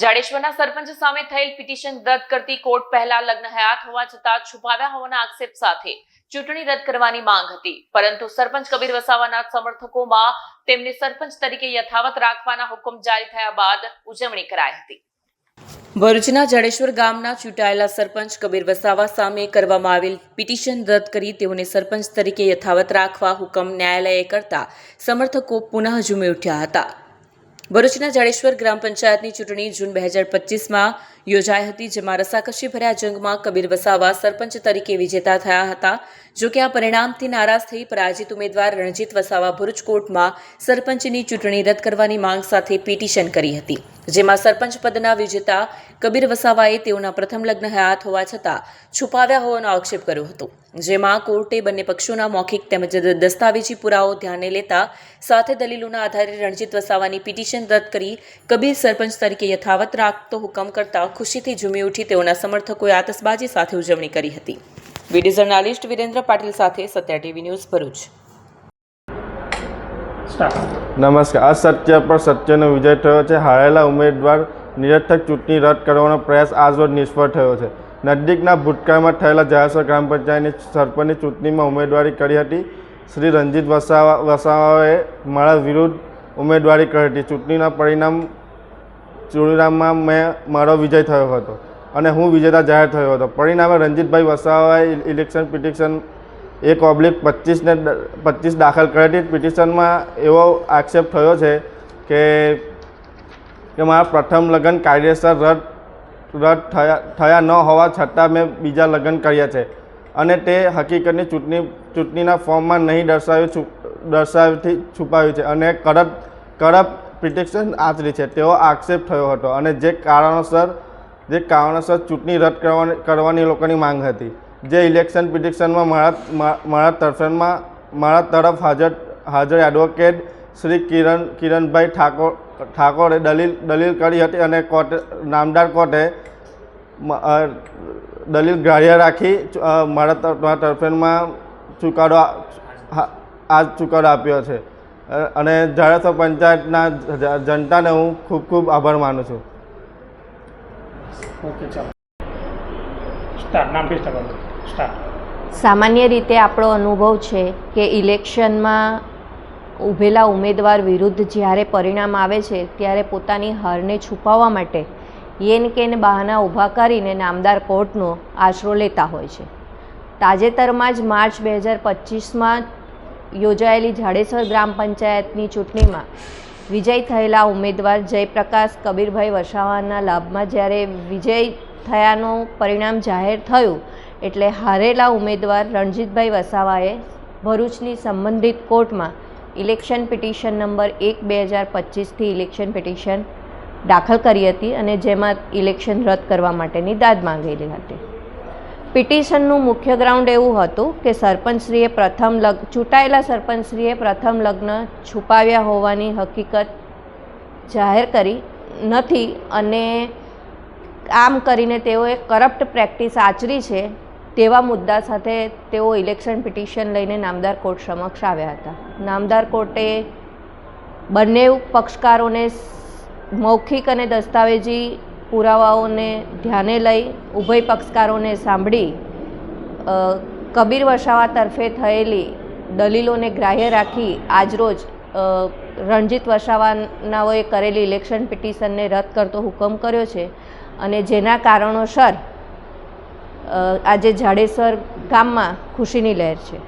જાડેશ્વરના સરપંચ સામે થયેલ પિટિશન રદ કરતી કોર્ટ પહેલા લગ્ન હયાત હોવા છતાં છુપાવ્યા હોવાના આક્ષેપ સાથે ચૂંટણી રદ કરવાની માંગ હતી. પરંતુ સરપંચ કબીર વસાવાના સમર્થકોમાં તેમને સરપંચ તરીકે યથાવત રાખવાના હુકમ જારી થયા બાદ ઉજવણી કરાઈ હતી. ભરૂચના જાડેશ્વર ગામના ચૂંટાયેલા સરપંચ કબીર વસાવા સામે કરવામાં આવેલ પિટિશન રદ કરી તેઓને સરપંચ તરીકે યથાવત રાખવા હુકમ ન્યાયાલયે કરતા સમર્થકો પુનઃ ઝૂમી ઉઠ્યા હતા. ભરૂચના જાડેશ્વર ગ્રામ પંચાયતની ચૂંટણી જૂન બે હજાર પચીસમાં યોજાઈ હતી, જેમાં રસાકસી ભર્યા જંગમાં કબીર વસાવા સરપંચ તરીકે વિજેતા થયા હતા. જો કે આ પરિણામથી નારાજ થઈ પરાજિત ઉમેદવાર રણજીત વસાવા ભરૂચ કોર્ટમાં સરપંચની ચૂંટણી રદ કરવાની માંગ સાથે પિટિશન કરી હતી, જેમાં સરપંચ પદના વિજેતા કબીર વસાવાએ તેઓના પ્રથમ લગ્ન હયાત હોવા છતાં છુપાવ્યા હોવાનો આક્ષેપ કર્યો હતો. જેમાં કોર્ટે બંને પક્ષોના મૌખિક તેમજ દસ્તાવેજી પુરાવો ધ્યાને લેતા સાથે દલીલોના આધારે રણજીત વસાવાની પિટિશન રદ કરી કબીર સરપંચ તરીકે યથાવત રાખતો હુકમ કરતા ખુશીથી ઝૂમી ઉઠી તેઓના સમર્થકોએ આતશબાજી સાથે ઉજવણી કરી હતી. વીડિયો જર્નાલિસ્ટ વિરેન્દ્ર પાટીલ સાથે સત્યા ટીવી ન્યૂઝ ભરૂચ. નમસ્કાર. નમસ્કાર સત્ય પર સત્યનો વિજય થયો છે. હારેલા ઉમેદવાર નિરર્થક ચૂંટણી રદ કરવાનો પ્રયાસ આજરોજ નિષ્ફળ થયો છે. નજીકના ભૂતકાળમાં થયેલા જાહેર ગ્રામ પંચાયતની સરપંચની ચૂંટણીમાં ઉમેદવારી કરી હતી. શ્રી રંજીત વસાવા વસાવાએ મારા વિરુદ્ધ ઉમેદવારી કરી હતી. ચૂંટણીના પરિણામ ચૂંટણીમાં મેં મારો વિજય થયો હતો અને હું વિજેતા જાહેર થયો હતો. પરિણામે રણજીતભાઈ વસાવાએ ઇલેક્શન પિટિશન એક ઓબ્લિક પચીસને પચીસ દાખલ કરી પિટિશનમાં એવો આક્ષેપ થયો છે કે કે મારા પ્રથમ લગ્ન કાયદેસર રદ રદ થયા થયા ન હોવા છતાં મેં બીજા લગ્ન કર્યા છે અને તે હકીકતની ચૂંટણી, ચૂંટણીના ફોર્મમાં નહીં દર્શાવ્યું દર્શાવથી છુપાવ્યું છે અને કડક કડક પિટિશન આચરી છે. તેવો આક્ષેપ થયો હતો અને જે કારણોસર જે કારણોસર ચૂંટણી રદ કરવાની કરવાની લોકોની માંગ હતી. જે ઇલેક્શન પિટિશનમાં મારા મારા તરફેણમાં, મારા તરફ હાજર હાજર એડવોકેટ શ્રી કિરણ, કિરણભાઈ ઠાકોર, ઠાકોરે દલીલ દલીલ કરી હતી અને કોર્ટે, નામદાર કોર્ટે દલીલ ગ્રાહ્ય રાખી મારા તરફેણમાં ચુકાદો આ- ચુકાડો આપ્યો છે. અને જાડેશ્વર પંચાયતના જનતાને હું ખૂબ ખૂબ આભાર માનું છું. ઓકે ચાલો. સ્ટાર્ટ નામથી સ્ટાર્ટ કરો સ્ટાર્ટ સામાન્ય રીતે આપણો અનુભવ છે કે ઇલેક્શનમાં ઊભેલા ઉમેદવાર વિરુદ્ધ જ્યારે પરિણામ આવે છે ત્યારે પોતાની હારને છુપાવવા માટે યેન કેન બહાના ઊભા કરીને નામદાર કોર્ટનો આશરો લેતા હોય છે. તાજેતરમાં જ માર્ચ બે હજાર પચીસમાં યોજાયેલી જાડેસર ગ્રામ પંચાયતની ચૂંટણીમાં વિજય થયેલા ઉમેદવાર જયપ્રકાશ કબીરભાઈ વસાવાના લાભમાં જ્યારે વિજય થયાનું પરિણામ જાહેર થયું એટલે હારેલા ઉમેદવાર રણજીતભાઈ વસાવાએ ભરૂચની સંબંધિત કોર્ટમાં ઇલેક્શન પિટિશન નંબર એક બે હજાર પચીસથી ઇલેક્શન પિટિશન દાખલ કરી હતી અને જેમાં ઇલેક્શન રદ કરવા માટેની દાદ માંગેલી હતી. પિટિશનનું મુખ્ય ગ્રાઉન્ડ એવું હતું કે સરપંચશ્રીએ પ્રથમ લગ, ચૂંટાયેલા સરપંચશ્રીએ પ્રથમ લગ્ન છુપાવ્યા હોવાની હકીકત જાહેર કરી નથી અને આમ કરીને તેઓએ કરપ્ટ પ્રેક્ટિસ આચરી છે તેવા મુદ્દા સાથે તેઓ ઇલેક્શન પિટિશન લઈને નામદાર કોર્ટ સમક્ષ આવ્યા હતા. નામદાર કોર્ટે બંને પક્ષકારોને મૌખિક અને દસ્તાવેજી પુરાવાઓને ધ્યાને લઈ ઉભય પક્ષકારોને સાંભળી કબીર વસાવા તરફે થયેલી દલીલોને ગ્રાહ્ય રાખી આજરોજ રણજીત વસાવાનાઓએ કરેલી ઇલેક્શન પિટિશનને રદ કરતો હુકમ કર્યો છે અને જેના કારણોસર આજે જાડેશ્વર ગામમાં ખુશીની લહેર છે.